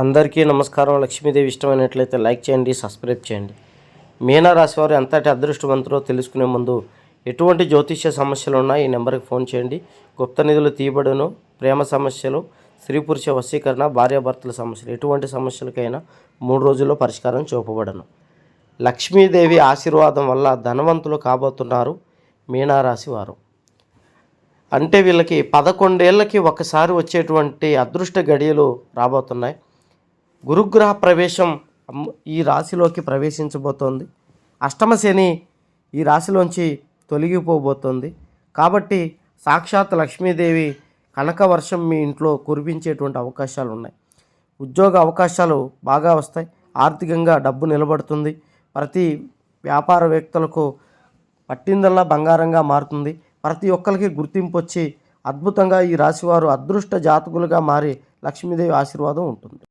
అందరికీ నమస్కారం. లక్ష్మీదేవి ఇష్టమైనట్లయితే లైక్ చేయండి సబ్స్క్రైబ్ చేయండి. మీనరాశి వారు ఎంతటి అదృష్టవంతులో తెలుసుకునే ముందు ఎటువంటి జ్యోతిష్య సమస్యలు ఉన్నా ఈ నెంబర్కి ఫోన్ చేయండి. గుప్త నిధులు తీయబడును ప్రేమ సమస్యలు స్త్రీ పురుష వశీకరణ భార్యాభర్తల సమస్యలు ఎటువంటి సమస్యలకైనా మూడు రోజుల్లో పరిష్కారం చూపబడను. లక్ష్మీదేవి ఆశీర్వాదం వల్ల ధనవంతులు కాబోతున్నారు మీనారాశి వారు అంటే వీళ్ళకి పదకొండేళ్ళకి ఒకసారి వచ్చేటువంటి అదృష్ట గడియలు రాబోతున్నాయి. గురుగ్రహ ప్రవేశం ఈ రాశిలోకి ప్రవేశించబోతోంది. అష్టమ శని ఈ రాశిలోంచి తొలగిపోబోతోంది. కాబట్టి సాక్షాత్ లక్ష్మీదేవి కనక వర్షం మీ ఇంట్లో కురిపించేటువంటి అవకాశాలు ఉన్నాయి. ఉద్యోగ అవకాశాలు బాగా వస్తాయి. ఆర్థికంగా డబ్బు నిలబడుతుంది. ప్రతి వ్యాపారవేత్తలకు పట్టిందల్లా బంగారంగా మారుతుంది. ప్రతి ఒక్కరికి గుర్తింపు వచ్చి అద్భుతంగా ఈ రాశివారు అదృష్ట జాతకులుగా మారి లక్ష్మీదేవి ఆశీర్వాదం ఉంటుంది.